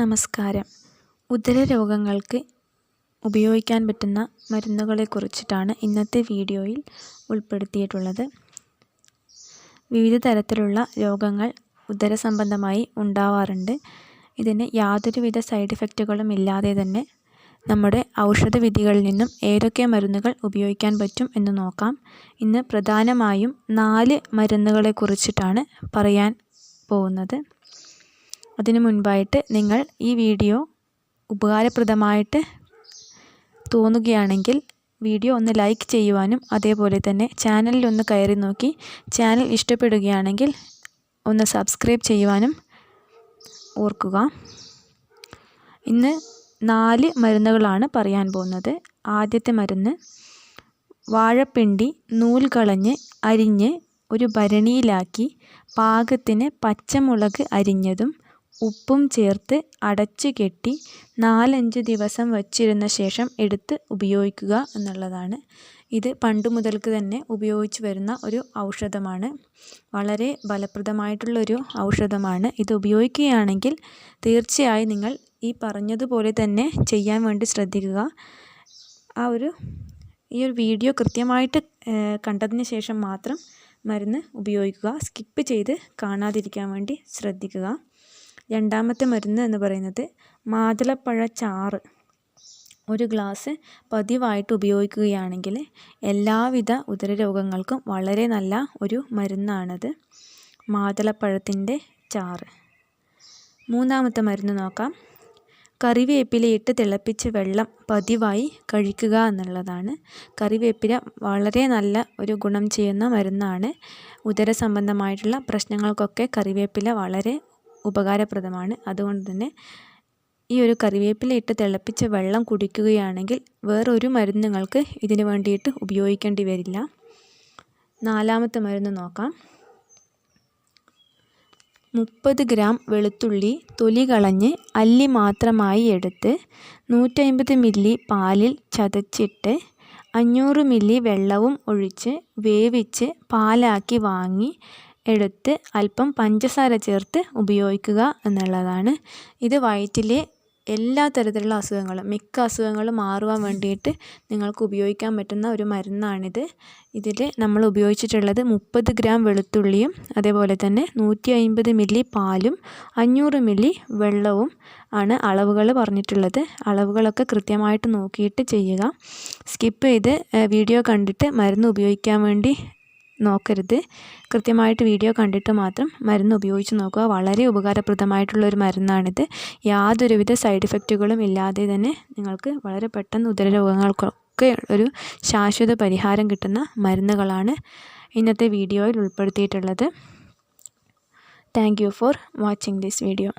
നമസ്കാരം. ഉദര രോഗങ്ങൾക്ക് ഉപയോഗിക്കാൻ പറ്റുന്ന മരുന്നുകളെ കുറിച്ചിട്ടാണ് ഇന്നത്തെ വീഡിയോയിൽ ഉൾപ്പെടുത്തിയിട്ടുള്ളത്. വിവിധ തരത്തിലുള്ള രോഗങ്ങൾ ഉദര സംബന്ധമായി ഉണ്ടാവാറുണ്ട്. ഇതിന് യാതൊരുവിധ സൈഡ് ഇഫക്റ്റുകളും ഇല്ലാതെ തന്നെ നമ്മുടെ ഔഷധവിധികളിൽ നിന്നും ഏതൊക്കെ മരുന്നുകൾ ഉപയോഗിക്കാൻ പറ്റും എന്ന് നോക്കാം. ഇന്ന് പ്രധാനമായും നാല് മരുന്നുകളെ കുറിച്ചിട്ടാണ് പറയാൻ പോകുന്നത്. അതിനു മുൻപായിട്ട് നിങ്ങൾ ഈ വീഡിയോ ഉപകാരപ്രദമായിട്ട് തോന്നുകയാണെങ്കിൽ വീഡിയോ ഒന്ന് ലൈക്ക് ചെയ്യുവാനും അതേപോലെ തന്നെ ചാനലിൽ ഒന്ന് കയറി നോക്കി ചാനൽ ഇഷ്ടപ്പെടുകയാണെങ്കിൽ ഒന്ന് സബ്സ്ക്രൈബ് ചെയ്യുവാനും ഓർക്കുക. ഇന്ന് നാല് മരുന്നുകളാണ് പറയാൻ പോകുന്നത്. ആദ്യത്തെ മരുന്ന് വാഴപ്പിണ്ടി നൂൽ കളഞ്ഞ് അരിഞ്ഞ് ഒരു ഭരണിയിലാക്കി പാകത്തിന് പച്ചമുളക് അരിഞ്ഞതും ഉപ്പും ചേർത്ത് അടച്ചു കെട്ടി നാലഞ്ച് ദിവസം വച്ചിരുന്ന ശേഷം എടുത്ത് ഉപയോഗിക്കുക എന്നുള്ളതാണ്. ഇത് പണ്ട് മുതൽക്ക് തന്നെ ഉപയോഗിച്ച് വരുന്ന ഒരു ഔഷധമാണ്. വളരെ ഫലപ്രദമായിട്ടുള്ളൊരു ഔഷധമാണ്. ഇത് ഉപയോഗിക്കുകയാണെങ്കിൽ തീർച്ചയായും നിങ്ങൾ ഈ പറഞ്ഞതുപോലെ തന്നെ ചെയ്യാൻ വേണ്ടി ശ്രദ്ധിക്കുക. ആ ഒരു ഈ ഒരു വീഡിയോ കൃത്യമായിട്ട് കണ്ടതിന് ശേഷം മാത്രം മരുന്ന് ഉപയോഗിക്കുക. സ്കിപ്പ് ചെയ്ത് കാണാതിരിക്കാൻ വേണ്ടി ശ്രദ്ധിക്കുക. രണ്ടാമത്തെ മരുന്ന് എന്ന് പറയുന്നത് മാതളപ്പഴ ചാറ്. ഒരു ഗ്ലാസ് പതിവായിട്ട് ഉപയോഗിക്കുകയാണെങ്കിൽ എല്ലാവിധ ഉദരരോഗങ്ങൾക്കും വളരെ നല്ല ഒരു മരുന്നാണത് മാതളപ്പഴത്തിന്റെ ചാറ്. മൂന്നാമത്തെ മരുന്ന് നോക്കാം. കറിവേപ്പിലയിട്ട് തിളപ്പിച്ച വെള്ളം പതിവായി കഴിക്കുക എന്നുള്ളതാണ്. കറിവേപ്പില വളരെ നല്ല ഒരു ഗുണം ചെയ്യുന്ന മരുന്നാണ്. ഉദര സംബന്ധമായിട്ടുള്ള പ്രശ്നങ്ങൾക്കൊക്കെ കറിവേപ്പില വളരെ ഉപകാരപ്രദമാണ്. അതുകൊണ്ട് തന്നെ ഈ ഒരു കറിവേപ്പില ഇട്ട് തിളപ്പിച്ച വെള്ളം കുടിക്കുകയാണെങ്കിൽ വേറൊരു മരുന്നുകൾക്ക് ഇതിന് വേണ്ടിയിട്ട് ഉപയോഗിക്കേണ്ടി വരില്ല. നാലാമത്തെ മരുന്ന് നോക്കാം. മുപ്പത് ഗ്രാം വെളുത്തുള്ളി തൊലി കളഞ്ഞ് അല്ലി മാത്രമായി എടുത്ത് നൂറ്റമ്പത് മില്ലി പാലിൽ ചതച്ചിട്ട് അഞ്ഞൂറ് മില്ലി വെള്ളവും ഒഴിച്ച് വേവിച്ച് പാലാക്കി വാങ്ങി എടുത്ത് അല്പം പഞ്ചസാര ചേർത്ത് ഉപയോഗിക്കുക എന്നുള്ളതാണ്. ഇത് വയറ്റിലെ എല്ലാ തരത്തിലുള്ള അസുഖങ്ങളും മിക്ക അസുഖങ്ങളും മാറുവാൻ വേണ്ടിയിട്ട് നിങ്ങൾക്ക് ഉപയോഗിക്കാൻ പറ്റുന്ന ഒരു മരുന്നാണിത്. ഇതിൽ നമ്മൾ ഉപയോഗിച്ചിട്ടുള്ളത് മുപ്പത് ഗ്രാം വെളുത്തുള്ളിയും അതേപോലെ തന്നെ നൂറ്റി അൻപത് മില്ലി പാലും അഞ്ഞൂറ് മില്ലി വെള്ളവും ആണ് അളവുകൾ പറഞ്ഞിട്ടുള്ളത്. അളവുകളൊക്കെ കൃത്യമായിട്ട് നോക്കിയിട്ട് ചെയ്യുക. സ്കിപ്പ് ചെയ്ത് വീഡിയോ കണ്ടിട്ട് മരുന്ന് ഉപയോഗിക്കാൻ വേണ്ടി നോക്കരുത്. കൃത്യമായിട്ട് വീഡിയോ കണ്ടിട്ട് മാത്രം മരുന്ന് ഉപയോഗിച്ച് നോക്കുക. വളരെ ഉപകാരപ്രദമായിട്ടുള്ള ഒരു മരുന്നാണിത്. യാതൊരുവിധ സൈഡ് ഇഫക്റ്റുകളും ഇല്ലാതെ തന്നെ നിങ്ങൾക്ക് വളരെ പെട്ടെന്ന് ഉദരരോഗങ്ങൾക്കൊക്കെ ഒരു ശാശ്വത പരിഹാരം കിട്ടുന്ന മരുന്നുകളാണ് ഇന്നത്തെ വീഡിയോയിൽ ഉൾപ്പെടുത്തിയിട്ടുള്ളത്. Thank for watching this video